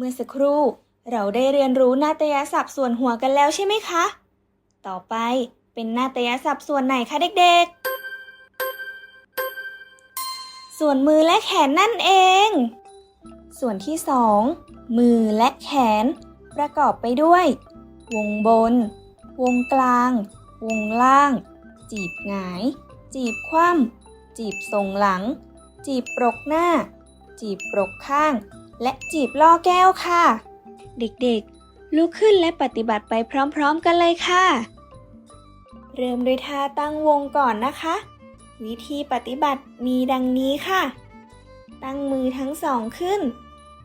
เมื่อสักครู่ เราได้เรียนรู้นาฏยศัพท์ส่วนหัวกันแล้วใช่ไหมคะ ต่อไปเป็นนาฏยศัพท์ส่วนไหนคะเด็กๆ ส่วนมือและแขนนั่นเอง ส่วนที่สองมือและแขน ประกอบไปด้วย วงบน วงกลาง วงล่าง จีบหงาย จีบคว่ำจีบทรงหลัง จีบปรกหน้า จีบปรกข้าง และจีบล่อแก้วค่ะ เด็กๆ ลุกขึ้นและปฏิบัติไปพร้อมๆกันเลยค่ะ เริ่มด้วยท่าตั้งวงก่อนนะคะ วิธีปฏิบัติมีดังนี้ค่ะ ตั้งมือทั้งสองขึ้น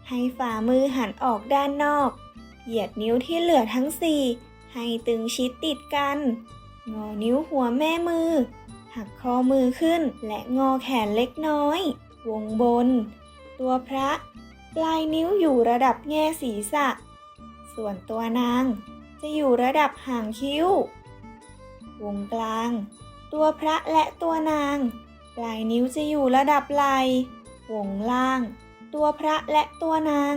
ให้ฝ่ามือหันออกด้านนอก เหยียดนิ้วที่เหลือทั้งสี่ให้ตึงชิดติดกัน งอนิ้วหัวแม่มือ หักข้อมือขึ้นและงอแขนเล็กน้อย วงบน ตัวพระ ปลายนิ้วอยู่ระดับแง่ศีรษะ ส่วนตัวนางจะอยู่ระดับห่างคิ้ว วงกลาง ตัวพระและตัวนาง ปลายนิ้วจะอยู่ระดับไหลวงล่าง ตัวพระและตัวนาง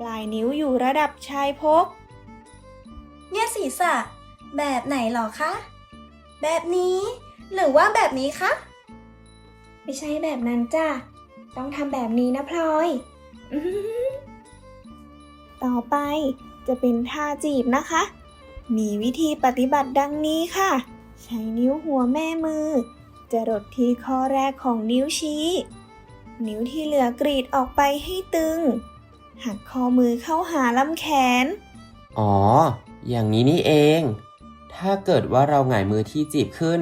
ปลายนิ้วอยู่ระดับชายพกเนี่ศีรษะ แบบไหนหรอคะ แบบนี้ หรือว่าแบบนี้คะ ไม่ใช่แบบนั้นจ้ะ ต้องทำแบบนี้นะพลอย ต่อไปจะเป็นท่าจีบนะคะ มีวิธีปฏิบัติดังนี้ค่ะ ใช้นิ้วหัวแม่มือ จะรดที่ข้อแรกของนิ้วชี้ นิ้วที่เหลือกรีดออกไปให้ตึง หักข้อมือเข้าหาลำแขน อ๋อ อย่างนี้นี่เอง ถ้าเกิดว่าเราหงายมือที่จีบขึ้น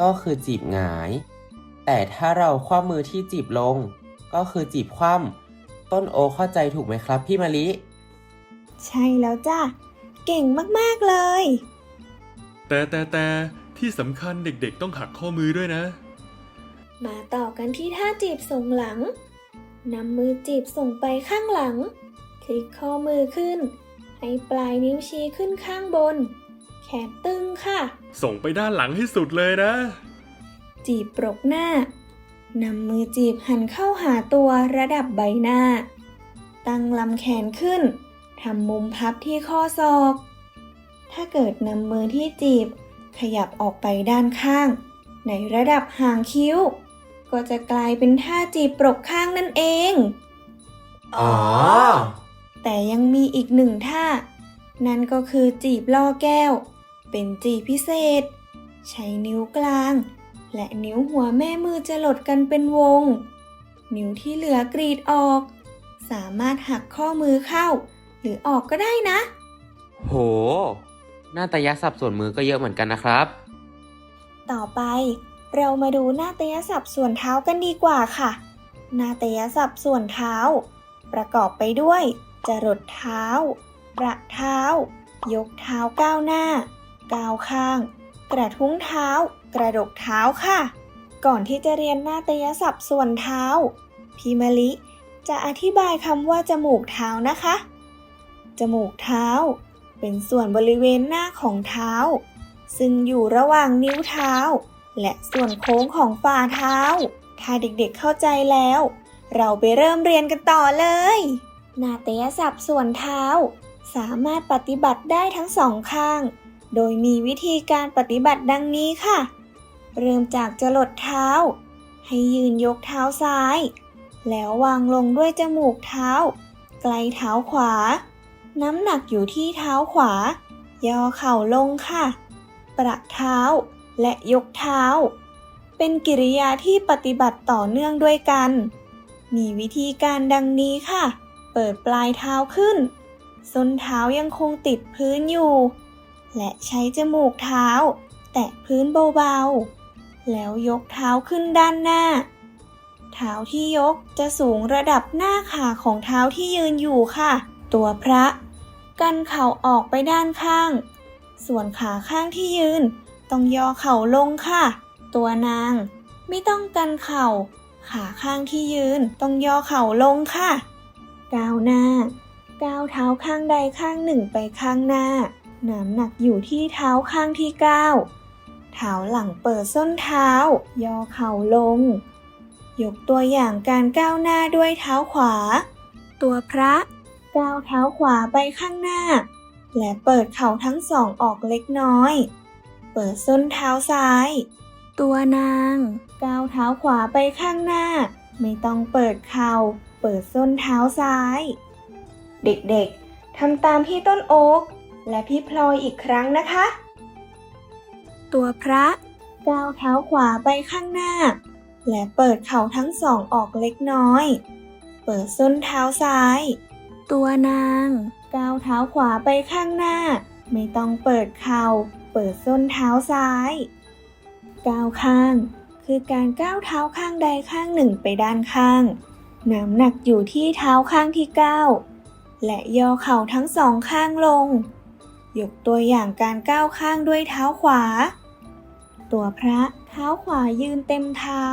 ก็คือจีบหงาย แต่ถ้าเราคว่ำมือที่จีบลง ก็คือจีบคว่ำ ต้นโอเข้าใจถูกไหมครับพี่มะลิ ใช่แล้วจ้ะ เก่งมากๆเลย แต่แต่แต่ที่สำคัญเด็กๆ ต้องหักข้อมือด้วยนะ มาต่อกันที่ท่าจีบส่งหลัง นำมือจีบส่งไปข้างหลัง คลิกข้อมือขึ้น ให้ปลายนิ้วชี้ขึ้นข้างบน แขนตึงค่ะ ส่งไปด้านหลังให้สุดเลยนะ จีบปรกหน้า นำมือจีบหันเข้าหาตัวระดับใบหน้า ตั้งลำแขนขึ้น ทำมุมพับที่ข้อศอก ถ้าเกิดนำมือที่จีบ ขยับออกไปด้านข้าง ในระดับหางคิ้ว ก็จะกลายเป็นท่าจีบปรกข้างนั่นเอง อ๋อ แต่ยังมีอีกหนึ่งท่า นั่นก็คือจีบล่อแก้ว เป็นจีบพิเศษ ใช้นิ้วกลาง และนิ้วหัวแม่มือจะหลดกันเป็นวง นิ้วที่เหลือกรีดออก สามารถหักข้อมือเข้า หรือออกก็ได้นะ โห หน้าตายศัพท์ส่วนมือก็เยอะเหมือนกันนะครับ ต่อไปเรามาดูนาฏยศัพท์ส่วนเท้ากันดีกว่าค่ะนาฏยศัพท์ส่วนเท้า ประกอบไปด้วย จรดเท้า ประเท้า ยกเท้าก้าวหน้า ก้าวข้าง กระทุ้งเท้า กระดกเท้าค่ะ ก่อนที่จะเรียนนาฏยศัพท์ส่วนเท้า พี่มะลิจะอธิบายคำว่าจมูกเท้านะคะ จมูกเท้า เป็นส่วนบริเวณหน้าของเท้า ซึ่งอยู่ระหว่างนิ้วเท้า และส่วนโค้งของฝ่าเท้า ถ้าเด็กๆเข้าใจแล้ว เราไปเริ่มเรียนกันต่อเลย นาฏยศัพท์ส่วนเท้า สามารถปฏิบัติได้ทั้งสองข้าง โดยมีวิธีการปฏิบัติดังนี้ค่ะ เริ่มจากจรดเท้า ให้ยืนยกเท้าซ้าย แล้ววางลงด้วยจมูกเท้า ไกลเท้าขวา น้ำหนักอยู่ที่เท้าขวา ย่อเข่าลงค่ะ ประเท้าและยกเท้า เป็นกิริยาที่ปฏิบัติต่อเนื่องด้วยกัน มีวิธีการดังนี้ค่ะ เปิดปลายเท้าขึ้น ส้นเท้ายังคงติดพื้นอยู่ และใช้จมูกเท้า แตะพื้นเบาๆ แล้วยกเท้าขึ้นด้านหน้า เท้าที่ยกจะสูงระดับหน้าขาของเท้าที่ยืนอยู่ค่ะ ตัวพระ กันเข่าออกไปด้านข้าง ส่วนขาข้างที่ยืน ต้องย่อเข่าลงค่ะ ตัวนาง ไม่ต้องกันเข่า ขาข้างที่ยืนต้องย่อเข่าลงค่ะ ก้าวหน้า ก้าวเท้าข้างใดข้างหนึ่งไปข้างหน้าน้ำหนักอยู่ที่เท้าข้างที่ก้าว เท้าหลังเปิดส้นเท้า ย่อเข่าลง ยกตัวอย่างการก้าวหน้าด้วยเท้าขวา ตัวพระ ก้าวเท้าขวาไปข้างหน้า และเปิดเข่าทั้งสองออกเล็กน้อย เปิดส้นเท้าซ้าย ตัวนาง ก้าวเท้าขวาไปข้างหน้า ไม่ต้องเปิดเข่า เปิดส้นเท้าซ้าย เด็กๆทำตามพี่ต้นโอ๊กและพี่พลอยอีกครั้งนะคะ ตัวพระก้าวเท้าขวาไปข้างหน้า และเปิดเข่าทั้งสองออกเล็กน้อย เปิดส้นเท้าซ้าย ตัวนางก้าวเท้าขวาไปข้างหน้า ไม่ต้องเปิดเข่า เปิดส้นเท้าซ้ายก้าวข้าง คือการก้าวเท้าข้างใดข้างหนึ่งไปด้านข้างน้ำหนักอยู่ที่เท้าข้างที่ก้าวและย่อเข่าทั้งสองข้างลง ยกตัวอย่างการก้าวข้างด้วยเท้าขวา ตัวพระเท้าขวายืนเต็มเท้า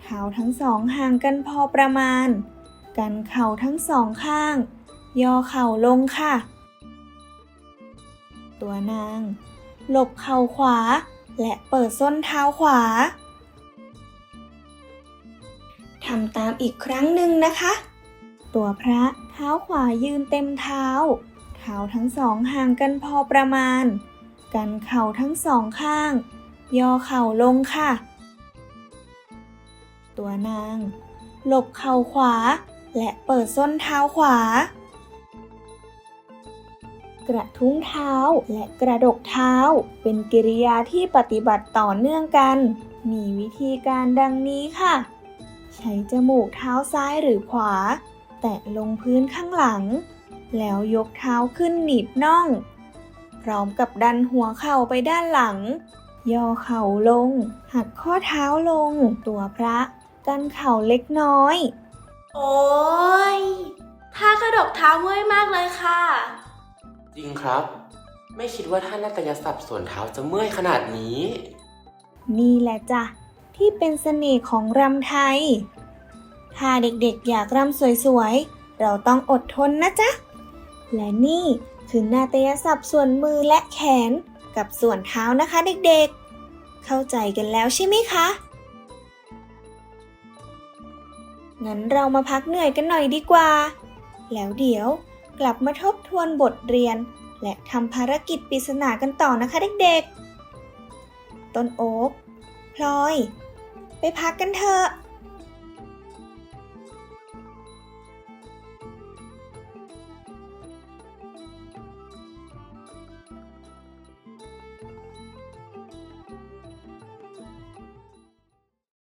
เท้าทั้งสองห่างกันพอประมาณ กันเข่าทั้งสองข้าง ย่อเข่าลงค่ะ ตัวนาง หลบเข่าขวา และเปิดส้นเท้าขวาทำตามอีกครั้งหนึ่งนะคะ ตัวพระเท้าขวายืนเต็มเท้า เท้าทั้งสองห่างกันพอประมาณ กันเข่าทั้งสองข้าง ย่อเข่าลงค่ะ ตัวนาง หลบเข่าขวา และเปิดส้นเท้าขวา กระทุ้งเท้าและกระดกเท้า เป็นกิริยาที่ปฏิบัติต่อเนื่องกัน มีวิธีการดังนี้ค่ะ ใช้จมูกเท้าซ้ายหรือขวา แตะลงพื้นข้างหลัง แล้วยกเท้าขึ้นหนีบน่อง พร้อมกับดันหัวเข่าไปด้านหลัง ย่อเข่าลง หักข้อเท้าลง ตัวพระ กันเข่าเล็กน้อย โอ้ยท่ากระดกเท้าเมื่อยมากเลยค่ะ จริงครับ ไม่คิดว่าท่านาตยศัพท์ส่วนเท้าจะเมื่อยขนาดนี้ นี่แหละจ้ะ ที่เป็นเสน่ห์ของรำไทย ถ้าเด็กๆอยากรำสวยๆ เราต้องอดทนนะจ๊ะ และนี่คือนาฏยศัพท์ส่วนมือและแขนกับส่วนเท้านะคะเด็กๆ เข้าใจกันแล้วใช่ไหมคะ งั้นเรามาพักเหนื่อยกันหน่อยดีกว่า แล้วเดี๋ยวกลับมาทบทวนบทเรียน และทำภารกิจปริศนากันต่อนะคะเด็กๆ ต้นโอ๊กพลอย ไปพักกันเถอะ